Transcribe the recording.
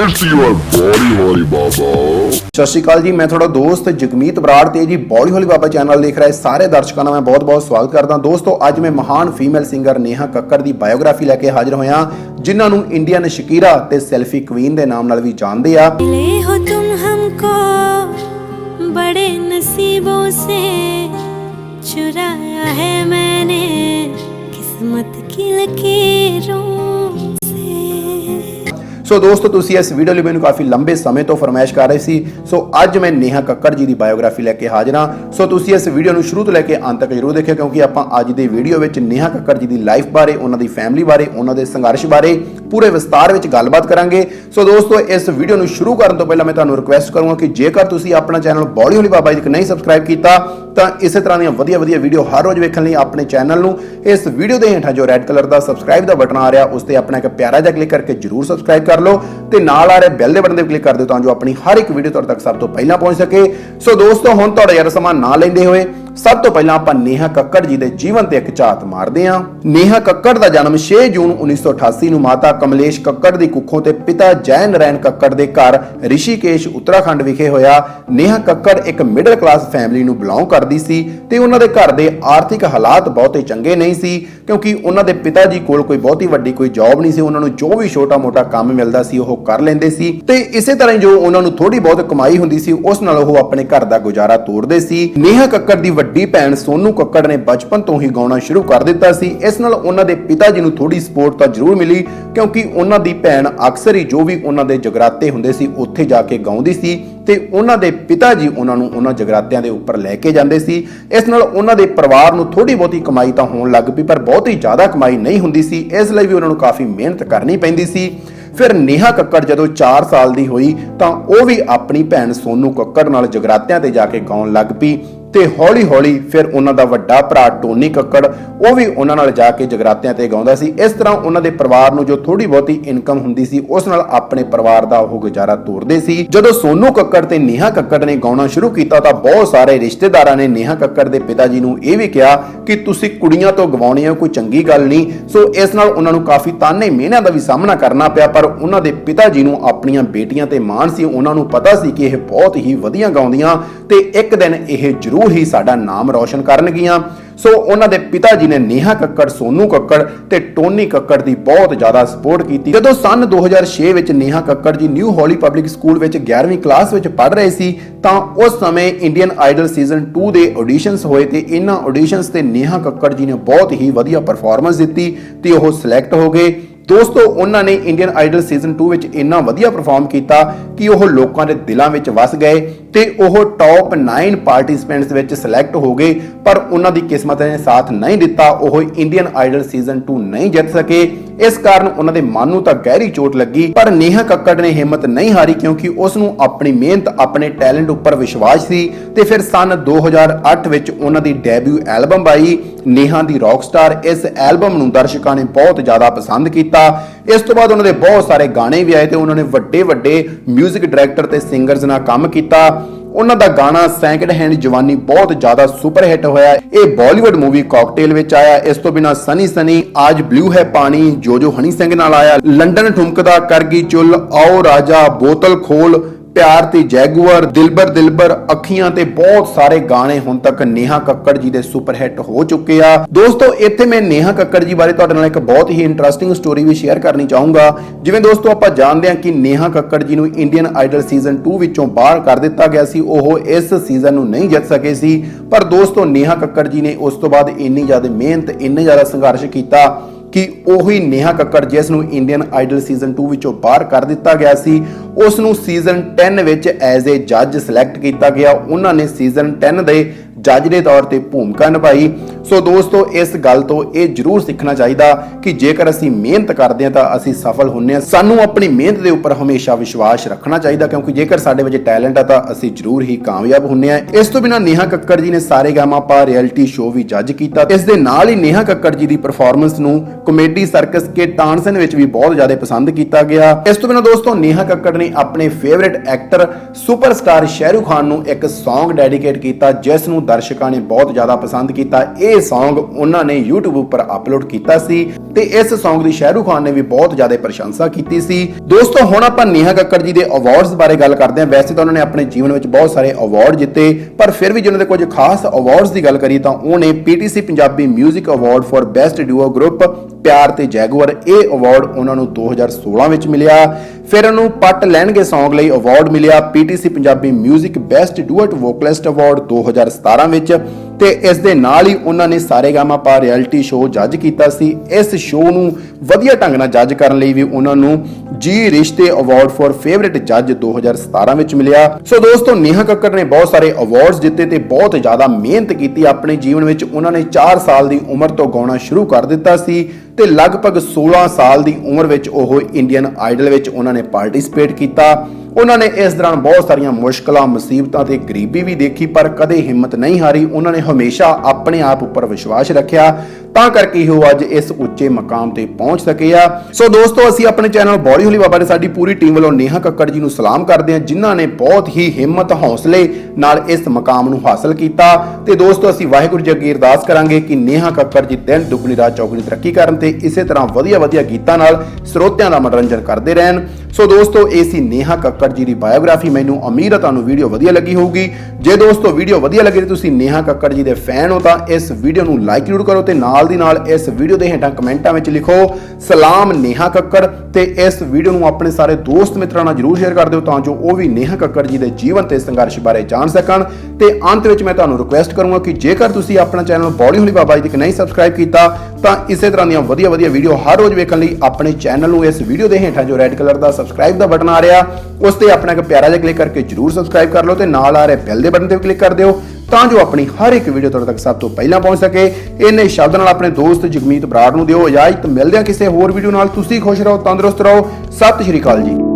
It's your body, holy baba. ਸਤਿ ਸ਼੍ਰੀ ਅਕਾਲ ਜੀ ਮੈਂ ਤੁਹਾਡਾ ਦੋਸਤ ਜਗਮੀਤ ਬਰਾੜ ਤੇ ਜੀ ਬੌਲੀ ਹੌਲੀ ਬਾਬਾ ਚੈਨਲ ਦੇਖ ਰਹੇ ਸਾਰੇ ਦਰਸ਼ਕਾਂ ਦਾ ਮੈਂ ਬਹੁਤ-ਬਹੁਤ ਸਵਾਗਤ ਕਰਦਾ ਦੋਸਤੋ ਅੱਜ ਮੈਂ ਮਹਾਨ ਫੀਮੇਲ ਸਿੰਗਰ ਨੇਹਾ ਕੱਕਰ ਦੀ ਬਾਇਓਗ੍ਰਾਫੀ ਲੈ ਕੇ ਹਾਜ਼ਰ ਹੋਇਆ ਜਿਨ੍ਹਾਂ ਨੂੰ ਇੰਡੀਅਨ ਸ਼ਕੀਰਾ ਤੇ ਸੈਲਫੀ ਕੁਈਨ ਦੇ ਨਾਮ ਨਾਲ ਵੀ ਜਾਣਦੇ ਆ मिले हो तुम हमको बड़े नसीबों से चुराया है मैंने किस्मत की लकीरों ਸੋ ਦੋਸਤੋ, ਤੁਸੀਂ ਇਸ ਵੀਡੀਓ ਲਈ ਮੈਨੂੰ ਕਾਫੀ ਲੰਬੇ ਸਮੇਂ ਤੋਂ ਫਰਮਾਇਸ਼ ਕਰ ਰਹੇ ਸੀ। ਸੋ ਅੱਜ ਮੈਂ ਨੇਹਾ ਕੱਕੜ ਜੀ ਦੀ ਬਾਇਓਗ੍ਰਾਫੀ ਲੈ ਕੇ ਹਾਜ਼ਰ ਹਾਂ। ਸੋ ਤੁਸੀਂ ਇਸ ਵੀਡੀਓ ਨੂੰ ਸ਼ੁਰੂ ਤੋਂ ਲੈ ਕੇ ਅੰਤ ਤੱਕ ਜ਼ਰੂਰ ਦੇਖਿਓ, ਕਿਉਂਕਿ ਆਪਾਂ ਅੱਜ ਦੀ ਵੀਡੀਓ ਵਿੱਚ ਨੇਹਾ ਕੱਕੜ ਜੀ ਦੀ ਲਾਈਫ ਬਾਰੇ, ਉਹਨਾਂ ਦੀ ਫੈਮਿਲੀ ਬਾਰੇ, ਉਹਨਾਂ ਦੇ ਸੰਘਰਸ਼ ਬਾਰੇ ਪੂਰੇ ਵਿਸਤਾਰ ਵਿੱਚ ਗੱਲਬਾਤ ਕਰਾਂਗੇ। ਸੋ ਦੋਸਤੋ, ਇਸ ਵੀਡੀਓ ਨੂੰ ਸ਼ੁਰੂ ਕਰਨ ਤੋਂ ਪਹਿਲਾਂ ਮੈਂ ਤੁਹਾਨੂੰ ਰਿਕੁਐਸਟ ਕਰੂੰਗਾ ਕਿ ਜੇਕਰ ਤੁਸੀਂ ਆਪਣਾ ਚੈਨਲ ਬੌਲੀ ਹੋਲੀ ਬਾਬਾ ਜੀ ਤੱਕ ਨਹੀਂ ਸਬਸਕ੍ਰਾਈਬ ਕੀਤਾ, ਤਾਂ ਇਸੇ ਤਰ੍ਹਾਂ ਦੀਆਂ ਵਧੀਆ ਵਧੀਆ ਵੀਡੀਓ ਹਰ ਰੋਜ਼ ਵੇਖਣ ਲਈ ਆਪਣੇ ਚੈਨਲ ਨੂੰ ਇਸ ਵੀਡੀਓ ਦੇ ਹੇਠਾਂ ਜੋ ਰੈੱਡ ਕਲਰ ਦਾ ਸਬਸਕ੍ਰਾਈਬ ਦਾ ਬਟਨ ਆ ਰਿਹਾ, ਉਸ ਤੇ ਆਪਣਾ ਇੱਕ ਪਿਆਰਾ ਜਿਹਾ ਕਲਿੱਕ ਕਰਕੇ ਜਰੂਰ ਸਬਸਕ੍ਰਾਈਬ ਕਰ ਲਓ ਤੇ ਨਾਲ ਆ ਰਹੇ ਬੈਲ ਦੇ ਬਟਨ ਤੇ ਕਲਿੱਕ ਕਰ ਦਿਓ ਤਾਂ ਜੋ ਆਪਣੀ ਹਰ ਇੱਕ ਵੀਡੀਓ ਤੁਹਾਡੇ ਤੱਕ ਸਭ ਤੋਂ ਪਹਿਲਾਂ ਪਹੁੰਚ ਸਕੇ। ਸੋ ਦੋਸਤੋ, ਹੁਣ ਤੁਹਾਡਾ ਯਾਰ ਸਮਾਂ ਨਾ ਲੈਂਦੇ ਹੋਏ ਸਭ ਤੋਂ ਪਹਿਲਾਂ ਆਪਾਂ ਨੇਹਾ ਕੱਕੜ ਜੀ ਦੇ ਜੀਵਨ ਤੇ ਇੱਕ ਝਾਤ ਮਾਰਦੇ ਹਾਂ। ਨੇਹਾ ਕੱਕੜ ਦਾ ਜਨਮ 6 ਜੂਨ 1988 ਨੂੰ ਮਾਤਾ ਕਮਲੇਸ਼ ਕੱਕੜ ਦੀ ਕੁੱਖੋਂ ਤੇ ਪਿਤਾ ਜੈ ਨਰੈਣ ਕੱਕੜ ਦੇ ਘਰ ਰਿਸ਼ੀਕੇਸ਼ ਉੱਤਰਾਖੰਡ ਵਿਖੇ ਹੋਇਆ। ਨੇਹਾ ਕੱਕੜ ਇੱਕ ਮਿਡਲ ਕਲਾਸ ਫੈਮਿਲੀ ਨੂੰ ਬਿਲੋਂਗ ਕਰਦੀ ਸੀ ਤੇ ਉਹਨਾਂ ਦੇ ਘਰ ਦੇ ਆਰਥਿਕ ਹਾਲਾਤ ਬਹੁਤੇ ਚੰਗੇ ਨਹੀਂ ਸੀ ਕਿਉਂਕਿ ਉਹਨਾਂ ਦੇ ਪਿਤਾ ਜੀ ਕੋਲ ਕੋਈ ਬਹੁਤੀ ਵੱਡੀ ਕੋਈ ਜੌਬ ਨਹੀਂ ਸੀ। ਉਹਨਾਂ ਨੂੰ ਜੋ ਵੀ ਛੋਟਾ-ਮੋਟਾ ਕੰਮ ਮਿਲਦਾ ਸੀ ਉਹ ਕਰ ਲੈਂਦੇ ਸੀ ਤੇ ਇਸੇ ਤਰ੍ਹਾਂ ਹੀ ਜੋ ਉਹਨਾਂ ਨੂੰ ਥੋੜੀ ਬਹੁਤ ਕਮਾਈ ਹੁੰਦੀ ਸੀ ਉਸ ਨਾਲ ਉਹ ਆਪਣੇ ਘਰ ਦਾ ਗੁਜ਼ਾਰਾ ਤੋਰਦੇ ਸੀ। ਨੇਹਾ ਕੱਕੜ ਦੀ ਵੱਡੀ ਭੈਣ ਸੋਨੂ ਕੱਕੜ ਨੇ ਬਚਪਨ ਤੋਂ ਹੀ ਗਾਉਣਾ ਸ਼ੁਰੂ ਕਰ ਦਿੱਤਾ ਸੀ। ਇਸ ਨਾਲ ਉਹਨਾਂ ਦੇ ਪਿਤਾ ਜੀ ਨੂੰ ਥੋੜੀ ਸਪੋਰਟ ਤਾਂ ਜ਼ਰੂਰ ਮਿਲੀ, ਕਿਉਂਕਿ ਉਹਨਾਂ ਦੀ ਭੈਣ ਅਕਸਰ ਹੀ ਜੋ ਵੀ ਉਹਨਾਂ ਦੇ ਜਗਰਾਤੇ ਹੁੰਦੇ ਸੀ, ਉੱਥੇ ਜਾ ਕੇ ਗਾਉਂਦੀ ਸੀ ਤੇ ਉਹਨਾਂ ਦੇ ਪਿਤਾ ਜੀ ਉਹਨਾਂ ਨੂੰ ਉਹਨਾਂ ਜਗਰਾਤਿਆਂ ਦੇ ਉੱਪਰ ਲੈ ਕੇ ਜਾਂਦੇ ਸੀ। ਇਸ ਨਾਲ ਉਹਨਾਂ ਦੇ ਪਰਿਵਾਰ ਨੂੰ ਥੋੜੀ ਬਹੁਤੀ ਕਮਾਈ ਤਾਂ ਹੋਣ ਲੱਗ ਪਈ, ਪਰ ਬਹੁਤ ਹੀ ਜ਼ਿਆਦਾ ਕਮਾਈ ਨਹੀਂ ਹੁੰਦੀ ਸੀ। ਇਸ ਲਈ ਵੀ ਉਹਨਾਂ ਨੂੰ ਕਾਫੀ ਮਿਹਨਤ ਕਰਨੀ ਪੈਂਦੀ ਸੀ। ਫਿਰ ਨੇਹਾ ਕੱਕੜ ਜਦੋਂ 4 ਸਾਲ ਦੀ ਹੋਈ ਤਾਂ ਉਹ ਵੀ ਆਪਣੀ ਭੈਣ ਸੋਨੂ ਕੱਕੜ ਨਾਲ ਜਗਰਾਤਿਆਂ ਤੇ ਜਾ ਕੇ ਗਾਉਣ ਲੱਗ ਪਈ। ਤੇ ਹੌਲੀ-ਹੌਲੀ ਫਿਰ ਉਹਨਾਂ ਦਾ ਵੱਡਾ ਭਰਾ ਟੋਨੀ ਕੱਕੜ, ਉਹ ਵੀ ਉਹਨਾਂ ਨਾਲ ਜਾ ਕੇ ਜਗਰਾਤਿਆਂ ਤੇ ਗਾਉਂਦਾ ਸੀ। ਇਸ ਤਰ੍ਹਾਂ ਉਹਨਾਂ ਦੇ ਪਰਿਵਾਰ ਨੂੰ ਜੋ ਥੋੜੀ ਬਹੁਤੀ ਇਨਕਮ ਹੁੰਦੀ ਸੀ, ਉਸ ਨਾਲ ਆਪਣੇ ਪਰਿਵਾਰ ਦਾ ਉਹ ਗੁਜ਼ਾਰਾ ਤੋਰਦੇ ਸੀ। ਜਦੋਂ ਸੋਨੂ ਕੱਕੜ ਤੇ ਨੇਹਾ ਕੱਕੜ ਨੇ ਗਾਉਣਾ ਸ਼ੁਰੂ ਕੀਤਾ ਤਾਂ ਬਹੁਤ ਸਾਰੇ ਰਿਸ਼ਤੇਦਾਰਾਂ ਨੇ ਨੇਹਾ ਕੱਕੜ ਦੇ ਪਿਤਾ ਜੀ ਨੂੰ ਇਹ ਵੀ ਕਿਹਾ ਕਿ ਤੁਸੀਂ ਕੁੜੀਆਂ ਤੋਂ ਗਵਾਉਣੀਆਂ ਕੋਈ ਚੰਗੀ ਗੱਲ ਨਹੀਂ। ਸੋ ਇਸ ਨਾਲ ਉਹਨਾਂ ਨੂੰ ਕਾਫੀ ਤਾਨੇ ਮਿਹਨਤ ਦਾ ਵੀ ਸਾਹਮਣਾ ਕਰਨਾ ਪਿਆ, ਪਰ ਉਹਨਾਂ ਦੇ ਪਿਤਾ ਜੀ ਨੂੰ ਆਪਣੀਆਂ ਬੇਟੀਆਂ ਤੇ ਮਾਣ ਸੀ। ਉਹਨਾਂ ਨੂੰ ਪਤਾ ਸੀ ਕਿ ਇਹ ਬਹੁਤ ਹੀ ਵਧੀਆ ਗਾਉਂਦੀਆਂ ਤੇ ਇੱਕ ਦਿਨ ਇਹ ਜ਼ਰੂਰ ਹੀ ਸਾਡਾ ਨਾਮ ਰੌਸ਼ਨ ਕਰਨਗੀਆਂ। ਸੋ ਉਹਨਾਂ ਦੇ ਪਿਤਾ ਜੀ ਨੇ ਨੇਹਾ ਕੱਕੜ, ਸੋਨੂ ਕੱਕੜ ਤੇ ਟੋਨੀ ਕੱਕੜ ਦੀ ਬਹੁਤ ਜ਼ਿਆਦਾ ਸਪੋਰਟ ਕੀਤੀ। ਜਦੋਂ ਸਨ 2006 ਵਿੱਚ ਨੇਹਾ ਕੱਕੜ ਜੀ ਨਿਊ ਹੌਲੀ ਪਬਲਿਕ ਸਕੂਲ ਵਿੱਚ 11ਵੀਂ ਕਲਾਸ ਵਿੱਚ ਪੜ੍ਹ ਰਹੇ ਸੀ, ਤਾਂ ਉਸ ਸਮੇਂ ਇੰਡੀਅਨ ਆਈਡਲ ਸੀਜ਼ਨ 2 ਦੇ ਆਡੀਸ਼ਨਸ ਹੋਏ ਤੇ ਇਹਨਾਂ ਆਡੀਸ਼ਨਸ ਤੇ ਨੇਹਾ ਕੱਕੜ ਜੀ ਨੇ ਬਹੁਤ ਹੀ ਵਧੀਆ ਪਰਫਾਰਮੈਂਸ ਦਿੱਤੀ ਤੇ ਉਹ ਸਿਲੈਕਟ ਹੋ ਗਏ। ਦੋਸਤੋ, ਉਹਨਾਂ ਨੇ ਇੰਡੀਅਨ ਆਈਡਲ ਸੀਜ਼ਨ 2 ਵਿੱਚ ਇੰਨਾ ਵਧੀਆ ਪਰਫਾਰਮ ਕੀਤਾ ਕਿ ਉਹ ਲੋਕਾਂ ਦੇ ਦਿਲਾਂ ਵਿੱਚ ਵਸ ਗਏ ਤੇ ਉਹ ਟੌਪ 9 ਪਾਰਟਿਸਪੈਂਟਸ ਵਿੱਚ ਸਿਲੈਕਟ ਹੋ ਗਏ, ਪਰ ਉਹਨਾਂ ਦੀ ਕਿਸਮਤ ਨੇ ਸਾਥ ਨਹੀਂ ਦਿੱਤਾ, ਉਹ ਇੰਡੀਅਨ ਆਈਡਲ ਸੀਜ਼ਨ 2 ਨਹੀਂ ਜਿੱਤ ਸਕੇ। ਇਸ ਕਾਰਨ ਉਹਨਾਂ ਦੇ ਮਨ ਨੂੰ ਤਾਂ ਗਹਿਰੀ ਚੋਟ ਲੱਗੀ, ਪਰ ਨੇਹਾ ਕੱਕੜ ਨੇ ਹਿੰਮਤ ਨਹੀਂ ਹਾਰੀ ਕਿਉਂਕਿ ਉਸ ਨੂੰ ਆਪਣੀ ਮਿਹਨਤ, ਆਪਣੇ ਟੈਲੈਂਟ ਉੱਪਰ ਵਿਸ਼ਵਾਸ ਸੀ ਤੇ ਫਿਰ ਸਨ 2008 ਵਿੱਚ ਉਹਨਾਂ ਦੀ ਡੈਬਿਊ ਐਲਬਮ ਆਈ, ਨੇਹਾ ਦੀ ਰੌਕਸਟਾਰ ਇਸ ਐਲਬਮ ਨੂੰ ਦਰਸ਼ਕਾਂ ਨੇ ਬਹੁਤ ਜ਼ਿਆਦਾ ਪਸੰਦ ਕੀਤਾ। ਇਸ ਤੋਂ ਬਾਅਦ ਉਹਨਾਂ ਦੇ ਬਹੁਤ ਸਾਰੇ ਗਾਣੇ ਵੀ ਆਏ ਤੇ ਉਹਨਾਂ ਨੇ ਵੱਡੇ ਵੱਡੇ 뮤직 ਡਾਇਰੈਕਟਰ ਤੇ ਸਿੰਗਰਸ ਨਾਲ ਕੰਮ ਕੀਤਾ। ਉਹਨਾਂ ਦਾ ਗਾਣਾ ਸੈਕਿੰਡ ਹੈਂਡ ਜਵਾਨੀ ਬਹੁਤ ਜ਼ਿਆਦਾ ਸੁਪਰ ਹਿੱਟ ਹੋਇਆ। ਇਹ ਬਾਲੀਵੁੱਡ ਮੂਵੀ ਕਾਕਟੇਲ ਵਿੱਚ ਆਇਆ। ਇਸ ਤੋਂ ਬਿਨਾ ਸਨੀ ਸਨੀ ਆਜ ਬਲੂ ਹੈ ਪਾਣੀ ਜੋ ਜੋ ਹਨੀ ਸਿੰਘ ਨਾਲ ਆਇਆ। ਲੰਡਨ ਠੁਮਕਦਾ ਕਰਗੀ ਚੁੱਲ ਆਓ ਰਾਜਾ, ਬੋਤਲ ਖੋਲ। ਪਿਆਰ ਤੇ ਜੈਗੂਅਰ ਦਿਲਬਰ ਦਿਲਬਰ, ਅੱਖੀਆਂ ਤੇ ਬਹੁਤ ਸਾਰੇ ਗਾਣੇ ਹੁਣ ਤੱਕ ਨੇਹਾ ਕੱਕੜ ਜੀ ਦੇ ਸੁਪਰ ਹਿੱਟ ਹੋ ਚੁੱਕੇ ਆ। ਦੋਸਤੋ, ਇੱਥੇ ਮੈਂ ਨੇਹਾ ਕੱਕੜ ਜੀ ਬਾਰੇ ਤੁਹਾਡੇ ਨਾਲ ਇੱਕ ਬਹੁਤ ਹੀ ਇੰਟਰਸਟਿੰਗ ਸਟੋਰੀ ਵੀ ਸ਼ੇਅਰ ਕਰਨੀ ਚਾਹੂੰਗਾ। ਜਿਵੇਂ ਦੋਸਤੋ, ਆਪਾਂ ਜਾਣਦੇ ਹਾਂ ਕਿ ਨੇਹਾ ਕੱਕੜ ਜੀ ਨੂੰ ਇੰਡੀਅਨ ਆਈਡਲ ਸੀਜ਼ਨ 2 ਵਿੱਚੋਂ ਬਾਹਰ ਕਰ ਦਿੱਤਾ ਗਿਆ ਸੀ। ਉਹ ਇਸ ਸੀਜ਼ਨ ਨੂੰ ਨਹੀਂ ਜਿੱਤ ਸਕੇ ਸੀ। ਪਰ ਦੋਸਤੋ, ਨੇਹਾ ਕੱਕੜ ਜੀ ਨੇ ਉਸ ਤੋਂ ਬਾਅਦ ਇੰਨੀ ਜ਼ਿਆਦਾ ਮਿਹਨਤ, ਇੰਨੇ ਜ਼ਿਆਦਾ ਸੰਘਰਸ਼ ਕੀਤਾ। ਕਿ ਉਹੀ ਨੇਹਾ ਕੱਕੜ, ਜਿਸ ਨੂੰ ਇੰਡੀਅਨ ਆਈਡਲ ਸੀਜ਼ਨ 2 ਵਿੱਚੋਂ ਬਾਹਰ ਕਰ ਦਿੱਤਾ ਗਿਆ ਸੀ, ਉਸ ਨੂੰ ਸੀਜ਼ਨ 10 ਵਿੱਚ ਐਜ਼ ਅ ਜੱਜ ਸਿਲੈਕਟ ਕੀਤਾ ਗਿਆ। ਉਹਨਾਂ ਨੇ ਸੀਜ਼ਨ 10 ਦੇ ਜੱਜ ਦੇ ਤੌਰ ਤੇ ਭੂਮਿਕਾ ਨਿਭਾਈ। ਸੋ ਦੋਸਤੋ, ਇਸ ਗੱਲ ਤੋਂ ਇਹ ਜ਼ਰੂਰ ਸਿੱਖਣਾ ਚਾਹੀਦਾ ਕਿ ਜੇਕਰ ਅਸੀਂ ਮਿਹਨਤ ਕਰਦੇ ਹਾਂ ਤਾਂ ਅਸੀਂ ਸਫਲ ਹੁੰਨੇ ਹਾਂ। ਸਾਨੂੰ ਆਪਣੀ ਮਿਹਨਤ ਦੇ ਉੱਪਰ ਹਮੇਸ਼ਾ ਵਿਸ਼ਵਾਸ ਰੱਖਣਾ ਚਾਹੀਦਾ, ਕਿਉਂਕਿ ਜੇਕਰ ਸਾਡੇ ਵਿੱਚ ਟੈਲੈਂਟ ਆ ਤਾਂ ਅਸੀਂ ਜ਼ਰੂਰ ਹੀ ਕਾਮਯਾਬ ਹੁੰਨੇ ਹਾਂ। ਇਸ ਤੋਂ ਬਿਨਾ ਨੇਹਾ ਕੱਕੜ ਜੀ ਨੇ ਸਾਰੇ ਗਾਮਾ ਪਾ ਰਿਐਲਿਟੀ ਸ਼ੋਅ ਵੀ ਜੱਜ ਕੀਤਾ। ਇਸ ਦੇ ਨਾਲ ਹੀ ਨੇਹਾ ਕੱਕੜ ਜੀ ਦੀ ਪਰਫਾਰਮੈਂਸ ਨੂੰ ਕਮੇਡੀ ਸਰਕਸ ਕੇ ਟਾਂਸਨ ਵਿੱਚ ਵੀ ਬਹੁਤ ਜ਼ਿਆਦਾ ਪਸੰਦ ਕੀਤਾ ਗਿਆ। ਇਸ ਤੋਂ ਬਿਨਾ ਦੋਸਤੋ, ਨੇਹਾ ਕੱਕੜ ਨੇ ਆਪਣੇ favourite actor superstar Shahrukh Khan ਨੂੰ ਇੱਕ Song ਡੈਡੀਕੇਟ ਕੀਤਾ ਜਿਸ ਨੂੰ ਨੂੰ ਦਰਸ਼ਕਾਂ ਨੇ ਬਹੁਤ ਜ਼ਿਆਦਾ ਪਸੰਦ ਕੀਤਾ। ਇਹ Song ਉਹਨਾਂ ਨੇ YouTube ਉੱਪਰ ਅਪਲੋਡ ਕੀਤਾ ਸੀ ਤੇ ਇਸ Song ਦੀ ਸ਼ਾਹਰੂਖ ਖਾਨ ਨੇ ਵੀ ਬਹੁਤ ਜ਼ਿਆਦਾ ਪ੍ਰਸ਼ੰਸਾ ਕੀਤੀ ਸੀ। ਦੋਸਤੋ, ਹੁਣ ਆਪਾਂ ਨੇਹਾ ਕੱਕੜ ਜੀ ਦੇ ਅਵਾਰਡਸ ਬਾਰੇ ਗੱਲ ਕਰਦੇ ਹਾਂ। ਵੈਸੇ ਤਾਂ ਉਹਨਾਂ ਨੇ ਆਪਣੇ ਜੀਵਨ ਵਿੱਚ ਬਹੁਤ ਸਾਰੇ ਅਵਾਰਡ ਜਿੱਤੇ, ਪਰ ਫਿਰ ਵੀ ਜਿਹਨਾਂ ਦੇ ਕੁਝ ਖਾਸ ਅਵਾਰਡਸ ਦੀ ਗੱਲ ਕਰੀ ਤਾਂ ਉਹਨੇ PTC Punjabi 뮤직 award for best duo group ਪਿਆਰ ਤੇ ਜੈਗੁਆਰ, ਇਹ ਅਵਾਰਡ ਉਹਨਾਂ ਨੂੰ 2016 ਵਿੱਚ ਮਿਲਿਆ। ਫਿਰ ਉਹਨੂੰ ਪੱਟ ਲੈਣਗੇ Song ਲਈ ਅਵਾਰਡ ਮਿਲਿਆ PTC Punjabi 뮤직 best duet vocalist award ਵਿੱਚ ਤੇ ਇਸ ਦੇ ਨਾਲ ਹੀ ਉਹਨਾਂ ਨੇ ਸਾਰੇਗਾਮਾ ਪਾ ਰਿਐਲਿਟੀ ਸ਼ੋਅ ਜੱਜ ਕੀਤਾ ਸੀ। ਇਸ ਸ਼ੋਅ ਨੂੰ ਵਧੀਆ ਢੰਗ ਨਾਲ ਜੱਜ ਕਰਨ ਲਈ ਵੀ ਉਹਨਾਂ ਨੂੰ ਜੀ ਰਿਸ਼ਤੇ ਅਵਾਰਡ ਫॉर ਫੇਵਰਿਟ ਜੱਜ 2017 ਵਿੱਚ ਮਿਲਿਆ। ਸੋ ਦੋਸਤੋ, ਨੇਹਾ ਕੱਕਰ ਨੇ ਬਹੁਤ ਸਾਰੇ ਅਵਾਰਡਸ ਜਿੱਤੇ ਤੇ ਬਹੁਤ ਜ਼ਿਆਦਾ ਮਿਹਨਤ ਕੀਤੀ ਆਪਣੇ ਜੀਵਨ ਵਿੱਚ। ਉਹਨਾਂ ਨੇ 4 ਸਾਲ ਦੀ ਉਮਰ ਤੋਂ ਗਾਉਣਾ ਸ਼ੁਰੂ ਕਰ ਦਿੱਤਾ ਸੀ ਤੇ ਲਗਭਗ 16 ਸਾਲ ਦੀ ਉਮਰ ਵਿੱਚ ਉਹ ਇੰਡੀਅਨ ਆਈਡਲ ਵਿੱਚ ਉਹਨਾਂ ਨੇ ਪਾਰਟਿਸਿਪੇਟ ਕੀਤਾ। ਉਹਨਾਂ ਨੇ ਇਸ ਦੌਰਾਨ ਬਹੁਤ ਸਾਰੀਆਂ ਮੁਸ਼ਕਲਾਂ, ਮੁਸੀਬਤਾਂ ਤੇ ਗਰੀਬੀ ਵੀ ਦੇਖੀ, ਪਰ ਕਦੇ ਹਿੰਮਤ ਨਹੀਂ ਹਾਰੀ। ਉਹਨਾਂ ਨੇ ਹਮੇਸ਼ਾ ਆਪਣੇ ਆਪ ਉੱਪਰ ਵਿਸ਼ਵਾਸ ਰੱਖਿਆ। ਤਾਂ ਕਰਕੇ ਹੀ ਉਹ ਅੱਜ ਇਸ ਉੱਚੇ ਮਕਾਮ ਤੇ ਪਹੁੰਚ ਸਕੇ ਆ। ਸੋ ਦੋਸਤੋ, ਅਸੀਂ ਆਪਣੇ ਚੈਨਲ ਬੋਲੀ ਹੋਲੀ ਬਾਬਾ ਦੇ ਸਾਡੀ ਪੂਰੀ ਟੀਮ ਵੱਲੋਂ ਨੇਹਾ ਕੱਕੜ ਜੀ ਨੂੰ ਸਲਾਮ ਕਰਦੇ ਹਾਂ, ਜਿਨ੍ਹਾਂ ਨੇ ਬਹੁਤ ਹੀ ਹਿੰਮਤ, ਹੌਸਲੇ ਨਾਲ ਇਸ ਮਕਾਮ ਨੂੰ ਹਾਸਲ ਕੀਤਾ। ਤੇ ਦੋਸਤੋ, ਅਸੀਂ ਵਾਹਿਗੁਰੂ ਜੀ ਅੱਗੇ ਅਰਦਾਸ ਕਰਾਂਗੇ ਕਿ ਨੇਹਾ ਕੱਕੜ ਜੀ ਦਿਨ ਦੁਗਣੀ, ਰਾਤ ਚੌਗਣੀ ਤਰੱਕੀ ਕਰਨ ਤੇ ਇਸੇ ਤਰ੍ਹਾਂ ਵਧੀਆ ਵਧੀਆ ਗੀਤਾਂ ਨਾਲ ਸਰੋਤਿਆਂ ਦਾ ਮਨੋਰੰਜਨ ਕਰਦੇ ਰਹਿਣ। ਸੋ ਦੋਸਤੋ, ਇਹ ਸੀ ਨੇਹਾ ਕੱਕੜ ਜੀ ਦੀ ਬਾਇਓਗ੍ਰਾਫੀ। ਮੈਨੂੰ ਅਮੀਰ ਹੈ ਤੁਹਾਨੂੰ ਵੀਡੀਓ ਵਧੀਆ ਲੱਗੀ ਹੋਊਗੀ। ਜੇ ਦੋਸਤੋ, ਵੀਡੀਓ ਵਧੀਆ ਲੱਗੇ ਤੇ ਤੁਸੀਂ ਨੇਹਾ ਕੱਕੜ ਜੀ ਦੇ ਫੈਨ ਹੋ ਤਾਂ ਇਸ ਵੀਡੀਓ ਨੂੰ ਲਾਈਕ ਜ਼ਰੂਰ ਕਰੋ ਤੇ ਨਾਲ ਦੀ ਨਾਲ ਇਸ ਵੀਡੀਓ ਦੇ ਹੇਠਾਂ ਕਮੈਂਟਾਂ ਵਿੱਚ ਲਿਖੋ, ਸਲਾਮ ਨੇਹਾ ਕੱਕੜ ਤੇ ਇਸ ਵੀਡੀਓ ਨੂੰ ਆਪਣੇ ਸਾਰੇ ਦੋਸਤ ਮਿੱਤਰਾਂ ਨਾਲ ਜਰੂਰ ਸ਼ੇਅਰ ਕਰ ਦਿਓ ਤਾਂ ਜੋ ਉਹ ਵੀ ਨੇਹਾ ਕੱਕੜ ਜੀ ਦੇ ਜੀਵਨ ਤੇ ਸੰਘਰਸ਼ ਬਾਰੇ ਜਾਣ ਸਕਣ। ਤੇ ਅੰਤ ਵਿੱਚ ਮੈਂ ਤੁਹਾਨੂੰ ਰਿਕੁਐਸਟ ਕਰੂੰਗਾ ਕਿ ਜੇਕਰ ਤੁਸੀਂ ਆਪਣਾ ਚੈਨਲ ਬੌਲੀ ਹੋਲੀ ਬਾਬਾ ਜੀ ਤੱਕ ਨਹੀਂ ਸਬਸਕ੍ਰਾਈਬ ਕੀਤਾ, ਤਾਂ ਇਸੇ ਤਰ੍ਹਾਂ ਦੀਆਂ ਵਧੀਆ ਵਧੀਆ ਵੀਡੀਓ ਹਰ ਰੋਜ਼ ਵੇਖਣ ਲਈ ਆਪਣੇ ਚੈਨਲ ਨੂੰ ਇਸ ਵੀਡੀਓ ਦੇ ਹੇਠਾਂ ਜੋ ਰੈੱਡ ਕਲਰ ਦਾ ਸਬਸਕ੍ਰਾਈਬ ਦਾ ਬਟਨ ਆ ਰਿਹਾ, ਉਸ ਤੇ ਆਪਣਾ ਇੱਕ ਪਿਆਰਾ ਜਿਹਾ ਕਲਿੱਕ ਕਰਕੇ ਜਰੂਰ ਸਬਸਕ੍ਰਾਈਬ ਕਰ ਲਓ ਤੇ ਨਾਲ ਆ ਰਹੇ ਬੈਲ ਦੇ ਬਟਨ ਤੇ ਵੀ ਕਲਿੱਕ ਕਰ ਦਿਓ। ਤਾਂ ਜੋ ਆਪਣੀ ਹਰ ਇੱਕ ਵੀਡੀਓ ਤੁਹਾਡੇ ਤੱਕ ਸਭ ਤੋਂ ਪਹਿਲਾਂ ਪਹੁੰਚ ਸਕੇ। ਇੰਨੇ ਸ਼ਬਦ ਨਾਲ ਆਪਣੇ ਦੋਸਤ ਜਗਮੀਤ ਬਰਾੜ ਨੂੰ ਦਿਓ ਇਜਾਜ਼ਤ। ਮਿਲਦੇ ਹਾਂ ਕਿਸੇ ਹੋਰ ਵੀਡੀਓ ਨਾਲ। ਤੁਸੀਂ ਖੁਸ਼ ਰਹੋ, ਤੰਦਰੁਸਤ ਰਹੋ। ਸਤਿ ਸ਼੍ਰੀ ਅਕਾਲ ਜੀ।